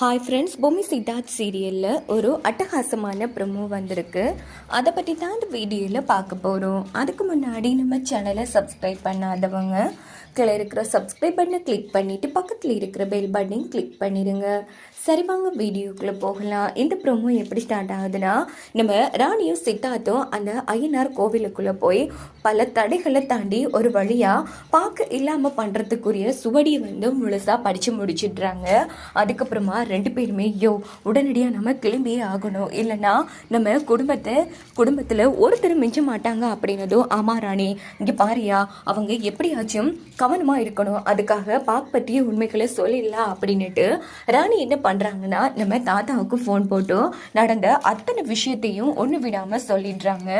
Hi friends Bommi Siddharth சீரியலில் ஒரு அட்டகாசமான ப்ரொமோ வந்திருக்கு. அதை பற்றி தான் இந்த வீடியோவில் பார்க்க போகிறோம் அதுக்கு முன்னாடி நம்ம சேனலை சப்ஸ்கிரைப் பண்ணாதவங்க கீழே இருக்கிற சப்ஸ்கிரைப் பண்ணை கிளிக் பண்ணிவிட்டு பக்கத்தில் இருக்கிற பெல் பட்டனையும் கிளிக் பண்ணிடுங்க சரி வாங்க வீடியோக்குள்ளே போகலாம். இந்த ப்ரொமோ எப்படி ஸ்டார்ட் ஆகுதுன்னா நம்ம ராணியும் சித்தார்த்தும் அந்த ஐயனார் கோவிலுக்குள்ளே போய் பல தடைகளை தாண்டி ஒரு வழியாக பார்க்க இல்லாமல் பண்ணுறதுக்குரிய சுவடியை வந்து முழுசாக படித்து முடிச்சிடுறாங்க. அதுக்கப்புறமா ரெண்டு பேருமே யோ உடனடியாக நம்ம கிளம்பியே ஆகணும். இல்லைன்னா நம்ம குடும்பத்தை குடும்பத்தில் ஒருத்தர் மிஞ்ச மாட்டாங்க அப்படின்னதும் ஆமா ராணி. இங்கே பாரியா அவங்க எப்படியாச்சும் கவனமாக இருக்கணும். அதுக்காக பாக் பற்றிய உண்மைகளை சொல்லிடலாம் அப்படின்னுட்டு ராணி என்ன பண்ணுறாங்கன்னா நம்ம தாத்தாவுக்கு ஃபோன் போட்டு நடந்த அத்தனை விஷயத்தையும் ஒன்று விடாமல் சொல்லிடுறாங்க.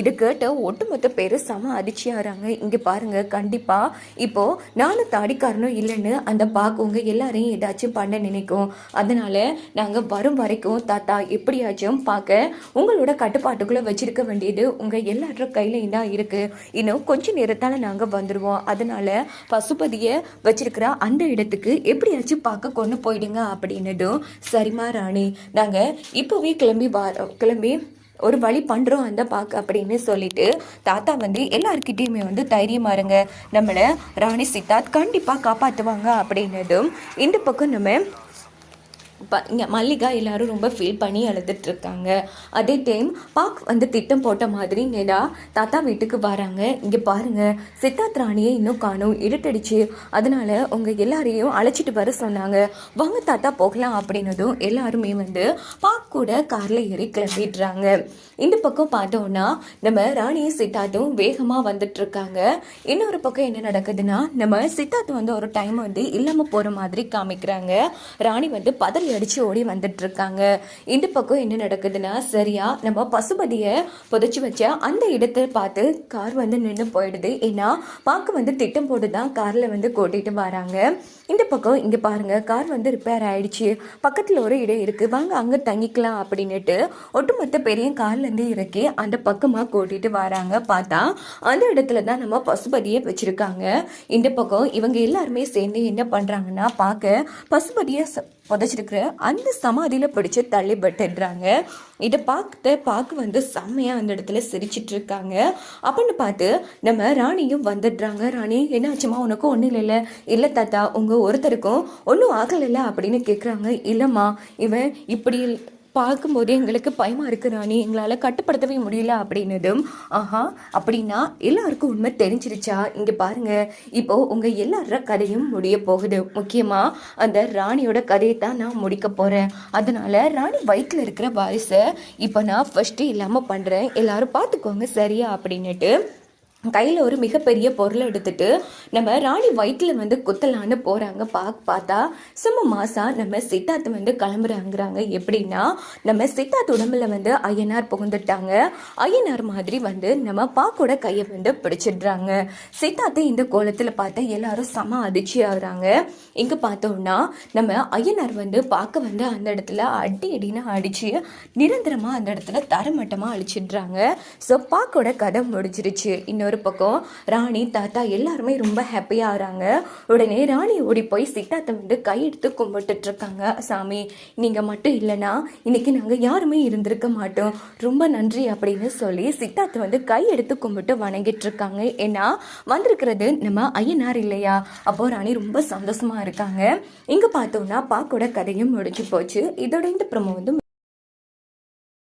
இது கேட்டு ஒட்டுமொத்த பேர் செம அதிர்ச்சியாகிறாங்க. இங்கே பாருங்கள் கண்டிப்பாக இப்போது நானும் தாடிக்காரனும் இல்லைன்னு அந்த பாக் உங்க எல்லாரையும் ஏதாச்சும் பண்ண நினைக்கும். அதனால் நாங்கள் வரும் வரைக்கும் தாத்தா எப்படியாச்சும் பார்க்க உங்களோட கட்டுப்பாட்டுக்குள்ளே வச்சுருக்க வேண்டியது உங்கள் எல்லாரும் கையிலையும் தான் இருக்குது இன்னும் கொஞ்சம் நேரத்தால் நாங்கள் வந்துடுவோம் அதனால் பசுபதியை வச்சிருக்கிற அந்த இடத்துக்கு எப்படியாச்சும் பார்க்க கொண்டு போயிடுங்க அப்படின்னதும் சரிமா ராணி நாங்கள் இப்போவே கிளம்பி வாரோம் கிளம்பி ஒரு வழி பண்ணுறோம் அந்த பார்க்க அப்படின்னு சொல்லிட்டு தாத்தா வந்து எல்லாருக்கிட்டேயுமே வந்து தைரியமாக இருங்க நம்மளை ராணி சித்தார்த் கண்டிப்பாக காப்பாற்றுவாங்க அப்படின்னதும் இந்த பக்கம் நம்ம ப இங்கே மல்லிகா எல்லாரும் ரொம்ப ஃபீல் பண்ணி அழுதுட்ருக்காங்க. அதே டைம் பாக் வந்து திட்டம் போட்ட மாதிரி நேடா தாத்தா வீட்டுக்கு வராங்க. இங்கே பாருங்க சித்தார்த் ராணியை இன்னும் காணும் இருட்டடிச்சு. அதனால உங்கள் எல்லாரையும் அழைச்சிட்டு வர சொன்னாங்க. வாங்க தாத்தா போகலாம் அப்படின்னதும் எல்லாருமே வந்து பாக் கூட காரில் ஏறி கிளம்பிடுறாங்க. இந்த பக்கம் பார்த்தோம்னா நம்ம ராணியும் சித்தார்த்தும் வேகமாக வந்துட்டு இருக்காங்க இன்னொரு பக்கம் என்ன நடக்குதுன்னா நம்ம சித்தார்த் வந்து ஒரு டைம் வந்து இல்லாமல் போகிற மாதிரி காமிக்கிறாங்க. ராணி வந்து பதறி அடிச்சு ஓடி வந்துட்டுருக்காங்க இந்த பக்கம் என்ன நடக்குதுன்னா சரியாக நம்ம பசுபதியை புதைச்சி வச்ச அந்த இடத்தை பார்த்து கார் வந்து நின்று போயிடுது. ஏன்னா பார்க்க வந்து திட்டம் போட்டு தான் காரில் வந்து கூட்டிகிட்டு வராங்க. இந்த பக்கம் இங்கே பாருங்கள் கார் வந்து ரிப்பேர் ஆகிடுச்சு பக்கத்தில் ஒரு இடம் இருக்குது வாங்க அங்கே தங்கிக்கலாம் அப்படின்னுட்டு ஒட்டுமொத்த பெரிய கார்லேருந்து இறக்கி அந்த பக்கமாக கூட்டிகிட்டு வராங்க. பார்த்தா அந்த இடத்துல தான் நம்ம பசுபதியை வச்சுருக்காங்க. இந்த பக்கம் இவங்க எல்லாருமே சேர்ந்து என்ன பண்ணுறாங்கன்னா பார்க்க பசுபதியை ச- புதைச்சிருக்கிற அந்த சமாதியில் பிடிச்சி தள்ளிப்பட்டுடுறாங்க இதை பார்த்த பார்க்க வந்து செம்மையாக அந்த இடத்துல சிரிச்சிட்டு இருக்காங்க. அப்படின்னு பார்த்து நம்ம ராணியும் வந்துடுறாங்க. ராணி என்னாச்சுமா உனக்கு ஒன்றும் இல்லைல்ல. இல்லை தாத்தா உங்கள் ஒருத்தருக்கும் ஒன்றும் ஆகலைல்ல? அப்படின்னு கேட்குறாங்க இல்லைம்மா இவன் இப்படி பார்க்கும்போதே எங்களுக்கு பயமாக இருக்குது ராணி. எங்களால் கட்டுப்படுத்தவே முடியல அப்படின்னதும் ஆஹா அப்படின்னா எல்லாருக்கும் உண்மை தெரிஞ்சிருச்சா? இங்கே பாருங்கள் இப்போது உங்கள் எல்லார கதையும் முடிய போகுது. முக்கியமாக அந்த ராணியோட கதையை தான் நான் முடிக்க போகிறேன் அதனால் ராணி வயிற்றில் இருக்கிற வாரிசை இப்போ நான் ஃபஸ்ட்டு இல்லாமல் பண்ணுறேன் எல்லாரும் பார்த்துக்கோங்க சரியா? அப்படின்னுட்டு கையில் ஒரு மிகப்பெரிய பொருளை எடுத்துட்டு நம்ம ராணி வயிற்றில் வந்து குத்தலான்னு போகிறாங்க பார்க்க பார்த்தா சும்மா மாசா நம்ம சித்தார்த் வந்து கிளம்புறாங்கிறாங்க. எப்படின்னா நம்ம சித்தார்த் உடம்புல வந்து ஐயனார் புகுந்துட்டாங்க. ஐயனார் மாதிரி வந்து நம்ம பாக்கோட கையை வந்து பிடிச்சிடுறாங்க. சித்தார்த்தை இந்த கோலத்தில் பார்த்தா எல்லாரும் செம அதிர்ச்சி ஆகுறாங்க. இங்கே பார்த்தோம்னா நம்ம ஐயனார் வந்து பார்க்க வந்து அந்த இடத்துல அடி அடின்னு அடிச்சு நிரந்தரமாக அந்த இடத்துல தரமட்டமாக அழிச்சிடுறாங்க. ஸோ பாக்கோட கதை முடிஞ்சிருச்சு. இன்னொரு பக்கம் ராணி தாத்தா எல்லாருமே ரொம்ப ஹாப்பியாக ஆகிறாங்க. உடனே ராணி ஓடி போய் சித்தாத்தை வந்து கையெடுத்து கும்பிட்டுட்டு இருக்காங்க. சாமி நீங்கள் மட்டும் இல்லைன்னா இன்னைக்கு நாங்கள் யாருமே இருந்திருக்க மாட்டோம். ரொம்ப நன்றி அப்படின்னு சொல்லி சித்தாத்தை வந்து கையெடுத்து கும்பிட்டு வணங்கிட்டுருக்காங்க ஏன்னா வந்திருக்கிறது நம்ம ஐயனார் இல்லையா? அப்போ ராணி ரொம்ப சந்தோஷமாக இருக்காங்க. இங்கே பார்த்தோம்னா பாக்கோட கதையும் முடிஞ்சு போச்சு. இதோட இந்த ப்ரமோ வந்து